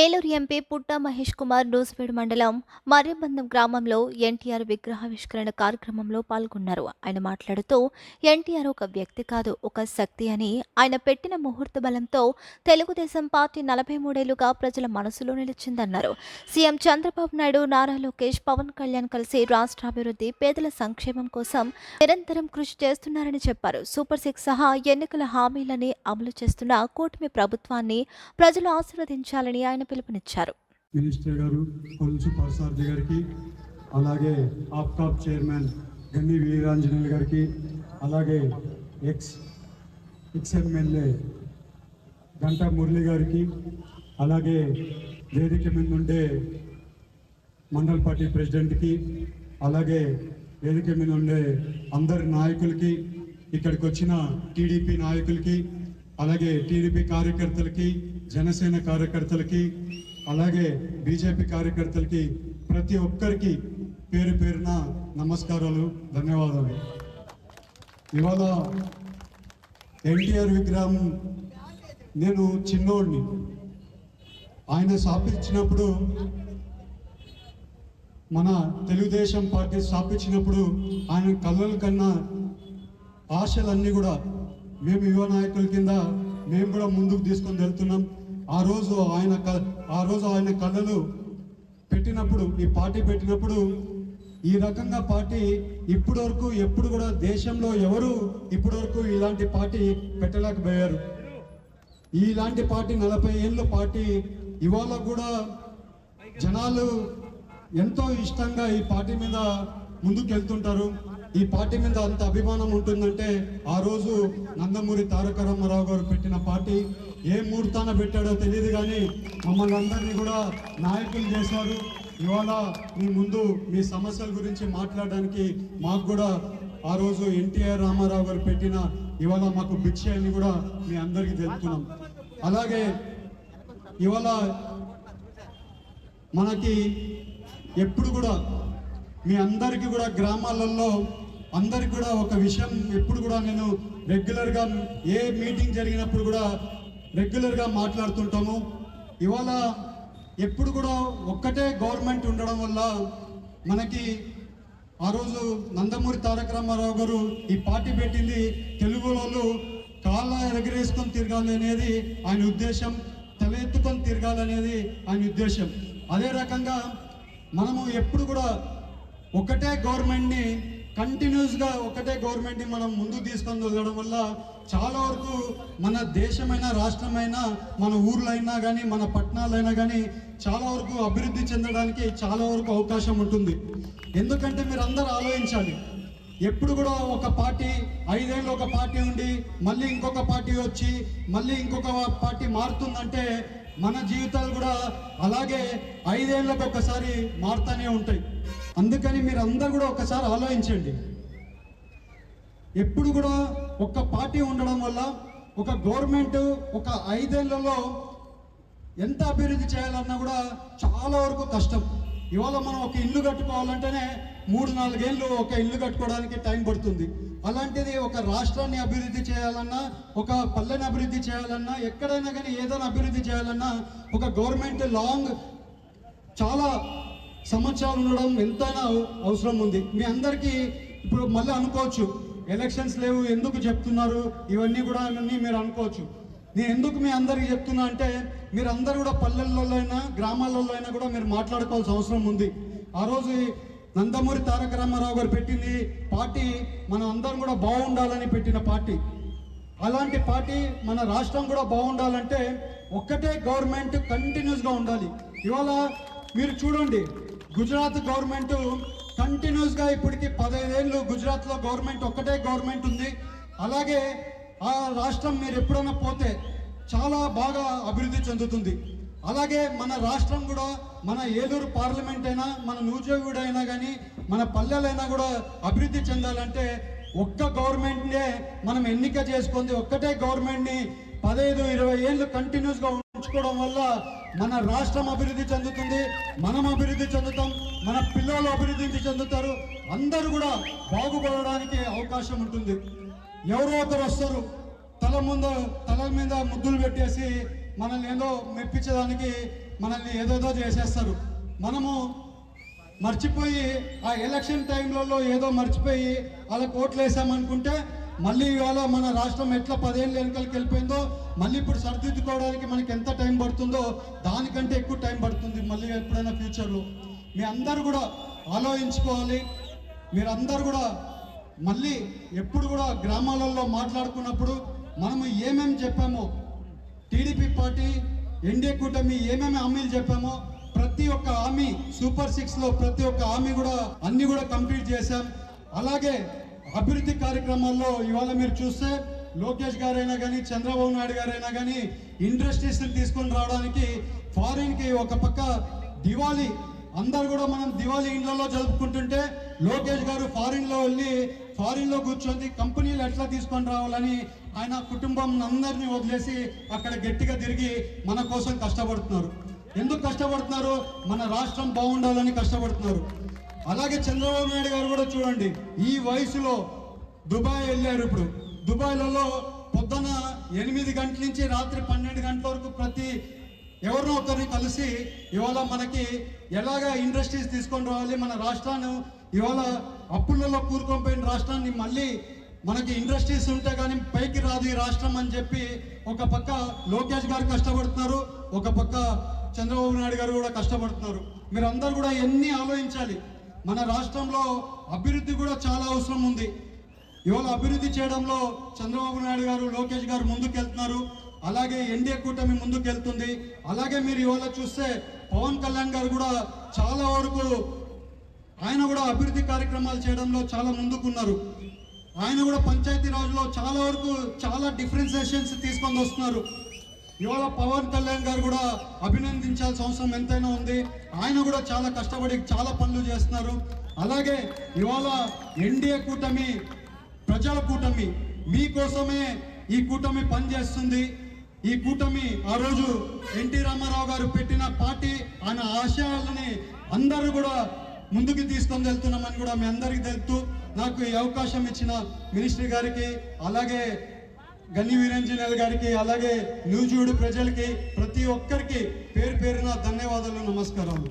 Eluru MP పుట్ట మహేష్ కుమార్ నూసిపేడు మండలం మర్రిబందం గ్రామంలో ఎన్టీఆర్ విగ్రహావిష్కరణ కార్యక్రమంలో పాల్గొన్నారు. ఆయన మాట్లాడుతూ ఎన్టీఆర్ ఒక వ్యక్తి కాదు ఒక శక్తి అని ఆయన పెట్టిన ముహూర్త బలంతో తెలుగుదేశం పార్టీ నలభై మూడేళ్ళుగా ప్రజల మనసులో నిలిచిందన్నారు. సీఎం చంద్రబాబు నాయుడు నారా లోకేష్ పవన్ కళ్యాణ్ కలిసి రాష్ట్రాభివృద్ధి పేదల సంక్షేమం కోసం నిరంతరం కృషి చేస్తున్నారని చెప్పారు. సూపర్ సిక్స్ సహా ఎన్నికల హామీలని అమలు చేస్తున్న కూటమి ప్రభుత్వాన్ని ప్రజలు ఆశీర్వదించాలని ఆయన పిలుపునిచ్చారు. మినిస్టర్ గారు పొలుసు పరసారథి గారికి అలాగే ఆప్కాప్ చైర్మన్ గన్ని వీరాంజనేయులు గారికి అలాగే ex ex MLA Ganta Murali గారికి అలాగే వేదిక మీద ఉండే మండల్ పార్టీ ప్రెసిడెంట్కి అలాగే వేదిక మీద ఉండే అందరి నాయకులకి ఇక్కడికి వచ్చిన టీడీపీ నాయకులకి అలాగే టీడీపీ కార్యకర్తలకి జనసేన కార్యకర్తలకి అలాగే బీజేపీ కార్యకర్తలకి ప్రతి ఒక్కరికి పేరు పేరున నమస్కారాలు ధన్యవాదాలు. ఇవాళ ఎన్టీఆర్ విగ్రహం నేను చిన్నోడిని. ఆయన స్థాపించినప్పుడు మన తెలుగుదేశం పార్టీ స్థాపించినప్పుడు ఆయన కళ్ళల కన్నా ఆశలన్నీ కూడా మేము యువ నాయకుల కింద మేము కూడా ముందుకు తీసుకొని వెళ్తున్నాం. ఆ రోజు ఆయన క- ఆ రోజు ఆయన కళ్ళలు పెట్టినప్పుడు ఈ పార్టీ పెట్టినప్పుడు ఈ రకంగా పార్టీ ఇప్పటి వరకు ఎప్పుడు కూడా దేశంలో ఎవరు ఇప్పటి వరకు ఇలాంటి పార్టీ పెట్టలేకపోయారు. ఇలాంటి పార్టీ నలభై ఏళ్ళు పార్టీ ఇవాళ కూడా జనాలు ఎంతో ఇష్టంగా ఈ పార్టీ మీద ముందుకు వెళ్తుంటారు ఈ పార్టీ మీద అంత అభిమానం ఉంటుందంటే ఆ రోజు నందమూరి తారక రామారావు గారు పెట్టిన పార్టీ ఏ ముహూర్తాన పెట్టాడో తెలియదు కానీ మమ్మల్ని అందరినీ కూడా నాయకులు చేశారు. ఇవాళ మీ ముందు మీ సమస్యల గురించి మాట్లాడడానికి మాకు కూడా ఆ రోజు ఎన్టీఆర్ రామారావు గారు పెట్టిన ఇవాళ మాకు భిక్ష అని కూడా మీ అందరికీ తెలుపుతున్నాం. అలాగే ఇవాళ మనకి ఎప్పుడు కూడా మీ అందరికీ కూడా గ్రామాలలో అందరికి కూడా ఒక విషయం ఎప్పుడు కూడా నేను రెగ్యులర్గా ఏ మీటింగ్ జరిగినప్పుడు కూడా రెగ్యులర్గా మాట్లాడుతుంటాము. ఇవాళ ఎప్పుడు కూడా ఒక్కటే గవర్నమెంట్ ఉండడం వల్ల మనకి ఆ రోజు నందమూరి తారక రామారావు గారు ఈ పార్టీ పెట్టింది. తెలుగు వాళ్ళు కాళ్ళ ఎగరేసుకొని తిరగాలి అనేది ఆయన ఉద్దేశం తల ఎత్తుకొని తిరగాలనేది ఆయన ఉద్దేశం. అదే రకంగా మనము ఎప్పుడు కూడా ఒకటే గవర్నమెంట్ని కంటిన్యూస్గా ఒకటే గవర్నమెంట్ని మనం ముందు తీసుకొని వెళ్ళడం వల్ల చాలా వరకు మన దేశమైన రాష్ట్రమైనా మన ఊర్లైనా కానీ మన పట్టణాలైనా కానీ చాలా వరకు అభివృద్ధి చెందడానికి చాలా వరకు అవకాశం ఉంటుంది. ఎందుకంటే మీరు అందరూ ఆలోచించాలి. ఎప్పుడు కూడా ఒక పార్టీ ఐదేళ్ళు ఒక పార్టీ ఉండి మళ్ళీ ఇంకొక పార్టీ వచ్చి మళ్ళీ ఇంకొక పార్టీ మారుతుందంటే మన జీవితాలు కూడా అలాగే ఐదేళ్ళకు ఒకసారి మారుతూనే ఉంటాయి. అందుకని మీరు అందరు కూడా ఒకసారి ఆలోచించండి. ఎప్పుడు కూడా ఒక పార్టీ ఉండడం వల్ల ఒక గవర్నమెంట్ ఒక ఐదేళ్ళలో ఎంత అభివృద్ధి చేయాలన్నా కూడా చాలా వరకు కష్టం. ఇవాళ మనం ఒక ఇల్లు కట్టుకోవాలంటేనే మూడు నాలుగేళ్ళు ఒక ఇల్లు కట్టుకోవడానికి టైం పడుతుంది. అలాంటిది ఒక రాష్ట్రాన్ని అభివృద్ధి చేయాలన్నా ఒక పల్లెని అభివృద్ధి చేయాలన్నా ఎక్కడైనా కానీ ఏదైనా అభివృద్ధి చేయాలన్నా ఒక గవర్నమెంట్ లాంగ్ చాలా సంవత్సరాలు ఉండడం ఎంతైనా అవసరం ఉంది. మీ అందరికీ ఇప్పుడు మళ్ళీ అనుకోవచ్చు. ఎలక్షన్స్ లేవు ఎందుకు చెప్తున్నారు? ఇవన్నీ కూడా అన్నీ మీరు అనుకోవచ్చు. నేను ఎందుకు మీ అందరికీ చెప్తున్నా అంటే మీరు అందరు కూడా పల్లెల్లో అయినా గ్రామాలలో అయినా కూడా మీరు మాట్లాడుకోవాల్సిన అవసరం ఉంది. ఆ రోజు నందమూరి తారక రామారావు గారు పెట్టింది పార్టీ మనం అందరం కూడా బాగుండాలని పెట్టిన పార్టీ. అలాంటి పార్టీ మన రాష్ట్రం కూడా బాగుండాలంటే ఒక్కటే గవర్నమెంట్ కంటిన్యూస్గా ఉండాలి. ఇవాళ మీరు చూడండి గుజరాత్ గవర్నమెంట్ కంటిన్యూస్గా ఇప్పటికి పదహైదేళ్ళు గుజరాత్లో గవర్నమెంట్ ఒక్కటే గవర్నమెంట్ ఉంది. అలాగే ఆ రాష్ట్రం మీరు ఎప్పుడైనా పోతే చాలా బాగా అభివృద్ధి చెందుతుంది. అలాగే మన రాష్ట్రం కూడా మన ఏలూరు పార్లమెంట్ అయినా మన నూజేగూడ అయినా కానీ మన పల్లెలైనా కూడా అభివృద్ధి చెందాలంటే ఒక్క గవర్నమెంట్నే మనం ఎన్నిక చేసుకుంది ఒక్కటే గవర్నమెంట్ని పదహైదు ఇరవై ఏళ్ళు కంటిన్యూస్గా ఉంచుకోవడం వల్ల మన రాష్ట్రం అభివృద్ధి చెందుతుంది మనం అభివృద్ధి చెందుతాం మన పిల్లలు అభివృద్ధి చెందుతారు అందరూ కూడా బాగుపడడానికి అవకాశం ఉంటుంది. ఎవరో ఒకరు వస్తారు తల ముందు తల మీద ముద్దులు పెట్టేసి మనల్ని ఏదో మెప్పించడానికి మనల్ని ఏదోదో చేసేస్తారు. మనము మర్చిపోయి ఆ ఎలక్షన్ టైంలలో ఏదో మర్చిపోయి అలా కోట్లు వేసామనుకుంటే మళ్ళీ ఇవాళ మన రాష్ట్రం ఎట్లా పదేళ్ళు వెనుకలకి వెళ్ళిపోయిందో మళ్ళీ ఇప్పుడు సరిదిద్దుకోవడానికి మనకి ఎంత టైం పడుతుందో దానికంటే ఎక్కువ టైం పడుతుంది మళ్ళీ ఎప్పుడైనా ఫ్యూచర్లో. మీ అందరు కూడా ఆలోచించుకోవాలి. మీరందరూ కూడా మళ్ళీ ఎప్పుడు కూడా గ్రామాలలో మాట్లాడుకున్నప్పుడు మనము ఏమేమి చెప్పామో టీడీపీ పార్టీ ఎన్డీఏ కూటమి ఏమేమి హామీలు చెప్పామో ప్రతి ఒక్క హామీ సూపర్ సిక్స్లో ప్రతి ఒక్క హామీ కూడా అన్నీ కూడా కంప్లీట్ చేశాం. అలాగే అభివృద్ధి కార్యక్రమాల్లో ఇవాళ మీరు చూస్తే లోకేష్ గారైనా కానీ చంద్రబాబు నాయుడు గారైనా కానీ ఇండస్ట్రీస్ని తీసుకొని రావడానికి ఫారిన్కి ఒక పక్క దివాళీ అందరు కూడా మనం దివాళీ ఇండ్లలో జరుపుకుంటుంటే లోకేష్ గారు ఫారిన్లో వెళ్ళి ఫారిన్లో కూర్చొని కంపెనీలు ఎట్లా తీసుకొని రావాలని ఆయన కుటుంబం అందరినీ వదిలేసి అక్కడ గట్టిగా తిరిగి మన కోసం కష్టపడుతున్నారు. ఎందుకు కష్టపడుతున్నారు? మన రాష్ట్రం బాగుండాలని కష్టపడుతున్నారు. అలాగే చంద్రబాబు నాయుడు గారు కూడా చూడండి ఈ వయసులో దుబాయ్ వెళ్ళారు ఇప్పుడు. దుబాయ్లలో పొద్దున ఎనిమిది గంటల నుంచి రాత్రి పన్నెండు గంటల వరకు ప్రతి ఎవరినో ఒకరిని కలిసి ఇవాళ మనకి ఎలాగ ఇండస్ట్రీస్ తీసుకొని రావాలి మన రాష్ట్రాన్ని ఇవాళ అప్పులలో కూరుకొని పోయిన రాష్ట్రాన్ని మళ్ళీ మనకి ఇండస్ట్రీస్ ఉంటే కానీ పైకి రాదు ఈ రాష్ట్రం అని చెప్పి ఒక పక్క లోకేష్ గారు కష్టపడుతున్నారు ఒక పక్క చంద్రబాబు నాయుడు గారు కూడా కష్టపడుతున్నారు. మీరు అందరు కూడా ఎన్ని ఆలోచించాలి? మన రాష్ట్రంలో అభివృద్ధి కూడా చాలా అవసరం ఉంది. ఇవాళ అభివృద్ధి చేయడంలో చంద్రబాబు నాయుడు గారు లోకేష్ గారు ముందుకెళ్తున్నారు. అలాగే ఎన్డీఏ కూటమి ముందుకెళ్తుంది. అలాగే మీరు ఇవాళ చూస్తే పవన్ కళ్యాణ్ గారు కూడా చాలా వరకు ఆయన కూడా అభివృద్ధి కార్యక్రమాలు చేయడంలో చాలా ముందుకున్నారు. ఆయన కూడా పంచాయతీ రాజులో చాలా వరకు చాలా డిఫరెన్సియేషన్స్ తీసుకొని వస్తున్నారు. ఇవాళ పవన్ కళ్యాణ్ గారు కూడా అభినందించాల్సిన అవసరం ఎంతైనా ఉంది. ఆయన కూడా చాలా కష్టపడి చాలా పనులు చేస్తున్నారు. అలాగే ఇవాళ ఎన్డీఏ కూటమి ప్రజల కూటమి మీకోసమే ఈ కూటమి పనిచేస్తుంది. ఈ కూటమి ఆ రోజు ఎన్టీ రామారావు గారు పెట్టిన పార్టీ ఆయన ఆశయాలని అందరూ కూడా ముందుకు తీసుకొని వెళ్తున్నామని కూడా మీ అందరికీ తెలుపుతూ నాకు ఈ అవకాశం ఇచ్చిన మినిస్ట్రీ గారికి అలాగే గని వీరంజనేల్ గారికి అలాగే న్యూజూడు ప్రజలకి ప్రతి ఒక్కరికి పేరు పేరున ధన్యవాదాలు నమస్కారాలు.